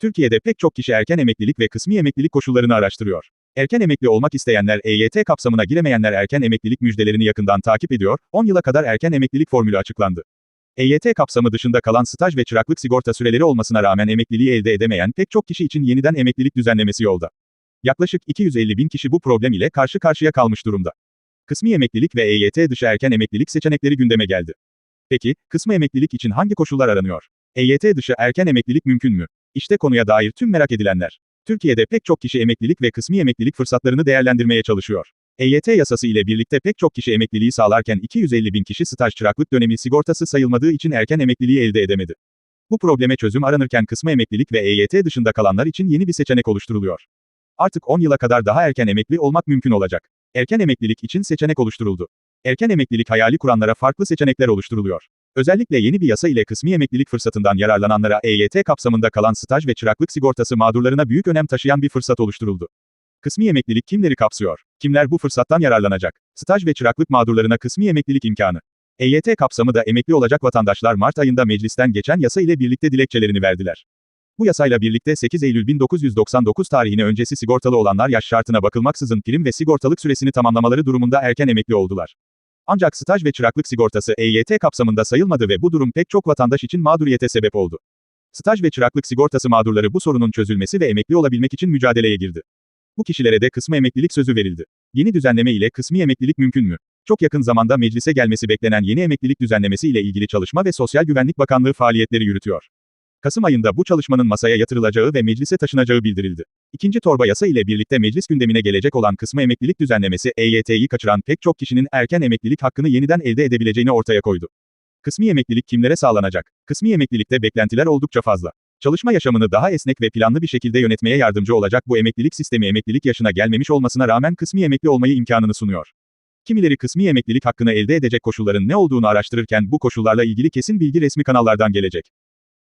Türkiye'de pek çok kişi erken emeklilik ve kısmi emeklilik koşullarını araştırıyor. Erken emekli olmak isteyenler EYT kapsamına giremeyenler erken emeklilik müjdelerini yakından takip ediyor, 10 yıla kadar erken emeklilik formülü açıklandı. EYT kapsamı dışında kalan staj ve çıraklık sigorta süreleri olmasına rağmen emekliliği elde edemeyen pek çok kişi için yeniden emeklilik düzenlemesi yolda. Yaklaşık 250 bin kişi bu problem ile karşı karşıya kalmış durumda. Kısmi emeklilik ve EYT dışı erken emeklilik seçenekleri gündeme geldi. Peki, kısmı emeklilik için hangi koşullar aranıyor? EYT dışı erken emeklilik mümkün mü? İşte konuya dair tüm merak edilenler. Türkiye'de pek çok kişi emeklilik ve kısmi emeklilik fırsatlarını değerlendirmeye çalışıyor. EYT yasası ile birlikte pek çok kişi emekliliği sağlarken 250 bin kişi staj çıraklık dönemi sigortası sayılmadığı için erken emekliliği elde edemedi. Bu probleme çözüm aranırken kısmı emeklilik ve EYT dışında kalanlar için yeni bir seçenek oluşturuluyor. Artık 10 yıla kadar daha erken emekli olmak mümkün olacak. Erken emeklilik için seçenek oluşturuldu. Erken emeklilik hayali kuranlara farklı seçenekler oluşturuluyor. Özellikle yeni bir yasa ile kısmi emeklilik fırsatından yararlananlara EYT kapsamında kalan staj ve çıraklık sigortası mağdurlarına büyük önem taşıyan bir fırsat oluşturuldu. Kısmi emeklilik kimleri kapsıyor? Kimler bu fırsattan yararlanacak? Staj ve çıraklık mağdurlarına kısmi emeklilik imkanı. EYT kapsamı da emekli olacak vatandaşlar Mart ayında meclisten geçen yasa ile birlikte dilekçelerini verdiler. Bu yasayla birlikte 8 Eylül 1999 tarihine öncesi sigortalı olanlar yaş şartına bakılmaksızın prim ve sigortalık süresini tamamlamaları durumunda erken emekli oldular. Ancak staj ve çıraklık sigortası EYT kapsamında sayılmadı ve bu durum pek çok vatandaş için mağduriyete sebep oldu. Staj ve çıraklık sigortası mağdurları bu sorunun çözülmesi ve emekli olabilmek için mücadeleye girdi. Bu kişilere de kısmı emeklilik sözü verildi. Yeni düzenleme ile kısmi emeklilik mümkün mü? Çok yakın zamanda meclise gelmesi beklenen yeni emeklilik düzenlemesi ile ilgili Çalışma ve Sosyal Güvenlik Bakanlığı faaliyetleri yürütüyor. Kasım ayında bu çalışmanın masaya yatırılacağı ve meclise taşınacağı bildirildi. İkinci torba yasa ile birlikte meclis gündemine gelecek olan kısmı emeklilik düzenlemesi EYT'yi kaçıran pek çok kişinin erken emeklilik hakkını yeniden elde edebileceğini ortaya koydu. Kısmi emeklilik kimlere sağlanacak? Kısmi emeklilikte beklentiler oldukça fazla. Çalışma yaşamını daha esnek ve planlı bir şekilde yönetmeye yardımcı olacak bu emeklilik sistemi emeklilik yaşına gelmemiş olmasına rağmen kısmi emekli olmayı imkanını sunuyor. Kimileri kısmi emeklilik hakkını elde edecek koşulların ne olduğunu araştırırken bu koşullarla ilgili kesin bilgi resmi kanallardan gelecek.